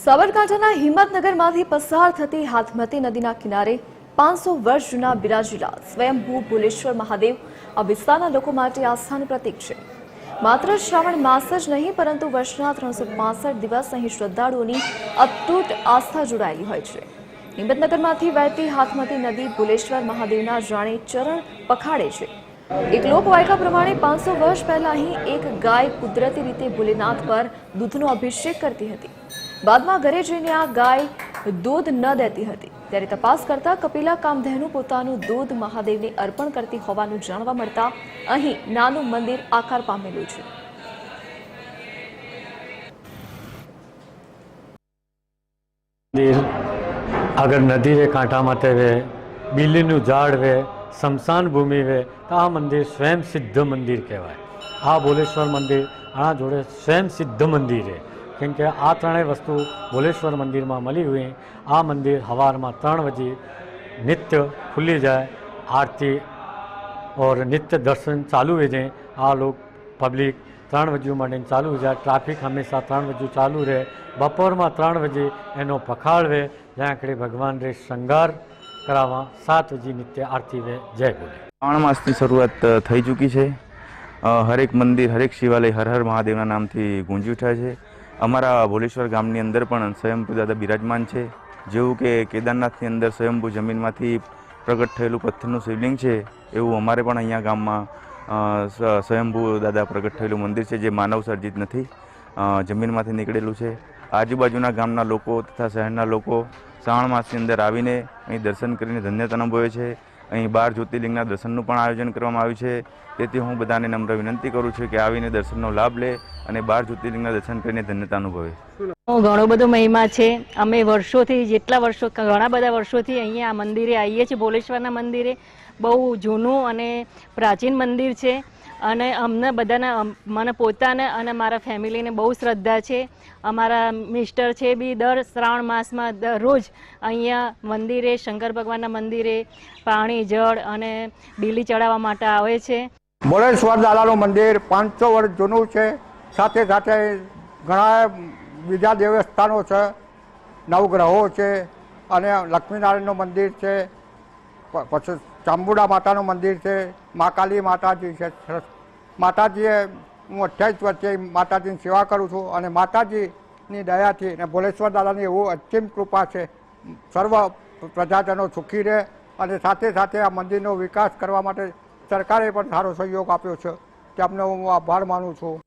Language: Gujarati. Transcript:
સાબરકાંઠાના હિંમતનગરમાંથી પસાર થતી હાથમતી નદીના કિનારે પાંચસો વર્ષ જૂના બિરાજીલા સ્વયંભૂ ભુલેશ્વર મહાદેવ આ વિસ્તારના લોકો માટે આસ્થાનું પ્રતીક છે. માત્ર શ્રાવણ માસ જ નહીં, પરંતુ વર્ષના ત્રણસો પાસઠ દિવસ અહીં શ્રદ્ધાળુઓની અતૂટ આસ્થા જોડાયેલી હોય છે. હિંમતનગરમાંથી વહેતી હાથમતી નદી ભુલેશ્વર મહાદેવના જાણે ચરણ પખાડે છે. એક લોકવાયકા પ્રમાણે પાંચસો વર્ષ પહેલા અહીં એક ગાય કુદરતી રીતે ભોલેનાથ પર દૂધનો અભિષેક કરતી હતી. બાદમાં ઘરે જઈને આ ગાય દૂધ ન દેતી હતી. ત્યારે તપાસ કરતા કપિલા કામધેનુ પોતાનું દૂધ મહાદેવને અર્પણ કરતી હોવાનું જાણવા મળતા અહીં નાનું મંદિર આકાર પામેલું છે. મંદિર આગળ નદી વે કાંઠા માટે વે, બિલીનું ઝાડ વે સ્મશાન ભૂમિ વે, તો આ મંદિર સ્વયં સિદ્ધ મંદિર કહેવાય. આ ભોલેશ્વર મંદિર આના જોડે સ્વયં સિદ્ધ મંદિર છે. કેમ કે આ ત્રણેય વસ્તુ ભોલેશ્વર મંદિરમાં મળી હોય, આ મંદિર હવારમાં ત્રણ વજે નિત્ય ખુલ્લી જાય, આરતી ઓર નિત્ય દર્શન ચાલુ હોય છે. આ લોક પબ્લિક ત્રણ વજુ માંડીને ચાલુ જાય ટ્રાફિક હંમેશા ત્રણ વજુ ચાલુ રહે. બપોરમાં ત્રણ વજે એનો પખાળ વે જ્યાં આંકડે ભગવાન રે શણગાર કરાવવા સાત વજી નિત્ય આરતી વે. જય બોલે શ્રાવણ માસની શરૂઆત થઈ ચૂકી છે. હરેક મંદિર, હરેક શિવાલય હર હર મહાદેવના નામથી ગુંજી ઉઠ્યા છે. અમારા ભોલેશ્વર ગામની અંદર પણ સ્વયંભૂ દાદા બિરાજમાન છે. જેવું કે કેદારનાથની અંદર સ્વયંભૂ જમીનમાંથી પ્રગટ થયેલું પથ્થરનું શિવલિંગ છે, એવું અમારે પણ અહીંયા ગામમાં સ્વયંભૂ દાદા પ્રગટ થયેલું મંદિર છે જે માનવ સર્જિત નથી. જમીનમાંથી નીકળેલું છે. આજુબાજુના ગામના લોકો તથા શહેરના લોકો શ્રાવણ માસની અંદર આવીને અહીં દર્શન કરીને ધન્યતા અનુભવે છે. અહીં બાર જ્યોતિર્લિંગના દર્શનનું પણ આયોજન કરવામાં આવ્યું છે. તેથી હું બધાને નમ્ર વિનંતી કરું છું કે આવીને દર્શનનો લાભ લે અને બાર જ્યોતિર્લિંગના દર્શન કરીને ધન્યતા અનુભવે. ઘણો બધો મહિમા છે. અમે વર્ષોથી, જેટલા વર્ષો, ઘણા બધા વર્ષોથી અહીંયા આ મંદિરે આવીએ છીએ. ભોલેશ્વરના મંદિરે. બહુ જૂનું અને પ્રાચીન મંદિર છે. અને અમને બધાને મને પોતાને અને મારા ફેમિલીને બહુ શ્રદ્ધા છે. અમારા મિસ્ટર છે બી દર શ્રાવણ માસમાં દરરોજ અહીંયા મંદિરે, શંકર ભગવાનના મંદિરે પાણી, જળ અને બીલી ચડાવવા માટે આવે છે. ભોળેશ્વર દાદાનું મંદિર પાંચસો વર્ષ જૂનું છે. સાથે સાથે ઘણા બીજા દેવસ્થાનો છે. નવગ્રહો છે અને લક્ષ્મીનારાયણનું મંદિર છે. પછી ચામુંડા માતાનું મંદિર છે, મા કાલી માતાજી છે માતાજીએ, હું અઠ્યાવીસ વર્ષે માતાજીની સેવા કરું છું અને માતાજીની દયાથી અને ભોલેશ્વર દાદાની એવું અચિમ કૃપા છે, સર્વ પ્રજાજનો સુખી રહે અને સાથે સાથે આ મંદિરનો વિકાસ કરવા માટે સરકારે પણ સારો સહયોગ આપ્યો છે તેમનો હું આભાર માનું છું.